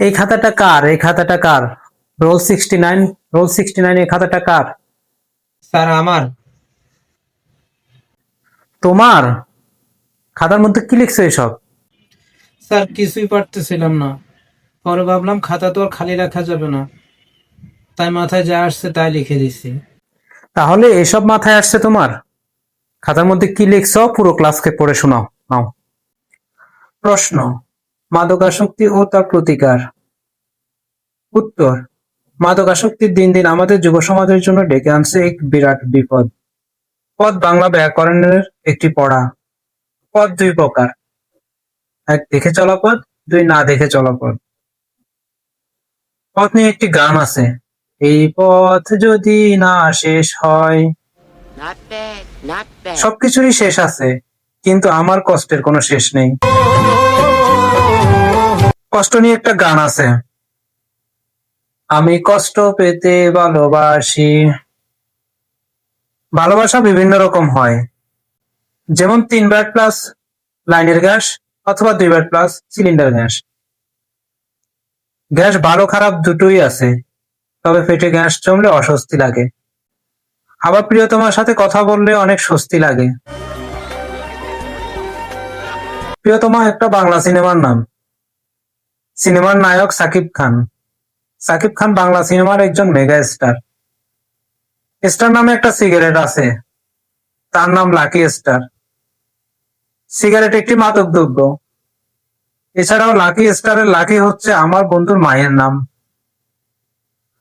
এই খাতাটা কার? এই খাতাটা কার? Roll sixty nine roll sixty nine এই খাতাটা কার? স্যার আমার। তোমার? খাতার মধ্যে কি লিখছো এসব? স্যার কিছুই পারতেছিলাম না। পরে ভাবলাম খাতা তো আর খালি রাখা যাবে না। তাই মাথায় যা আসছে তাই লিখে দিছি। তাহলে এসব মাথায় আসছে তোমার? খাতার মধ্যে কি লিখছো? পুরো ক্লাসকে পড়ে শোনাও। নাও। প্রশ্ন। মাদকাসক্তি ও তার প্রতিকার। উত্তর মাদকাসক্তির দিন দিন আমাদের যুব সমাজের জন্য ডেকে আনছে এক বিরাট বিপদ। পদ বাংলা ব্যাকরণের একটি পড়া পদ দুই প্রকার। এক দেখে চলা পদ দুই না দেখে চলা পদ পথ নিয়ে একটি গান আছে। এই পথ যদি না শেষ হয়. সবকিছুরই শেষ আছে কিন্তু আমার কষ্টের কোনো শেষ নেই। কষ্ট নিয়ে একটা গান আছে। আমি কষ্ট পেতে ভালোবাসি। ভালোবাসা বিভিন্ন রকম হয়। যেমন তিন ব্যাট প্লাস লাইনের গ্যাস অথবা দুই bat plus cylinder gas. Gas ভালো খারাপ দুটোই আছে, তবে পেটে গ্যাস জমলে অস্বস্তি লাগে। আবার প্রিয়তমার সাথে কথা বললে অনেক স্বস্তি লাগে। প্রিয়তমা একটা বাংলা সিনেমার নাম। সিনেমার নায়ক সাকিব খান। সাকিব খান বাংলা সিনেমার একজন মেগা স্টার। স্টার নামে একটা সিগারেট আছে। তার নাম লাকি স্টার। সিগারেট একটি মাদক দ্রব্য। এছাড়াও লাকি স্টারের লাকি হচ্ছে আমার বন্ধুর মায়ের নাম।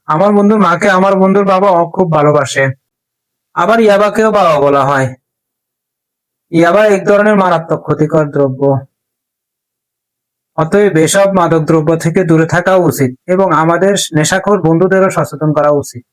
আমার বন্ধুর মাকে আমার বন্ধুর বাবা খুব ভালোবাসে। আবার ইয়াবাকেও বাবা বলা হয়। ইয়াবা এক ধরনের মারাত্মক ক্ষতিকর দ্রব্য। অতএব এসব মাদক দ্রব্য থেকে দূরে থাকা উচিত এবং আমাদের নেশাখোর বন্ধুদেরও সচেতন করা উচিত।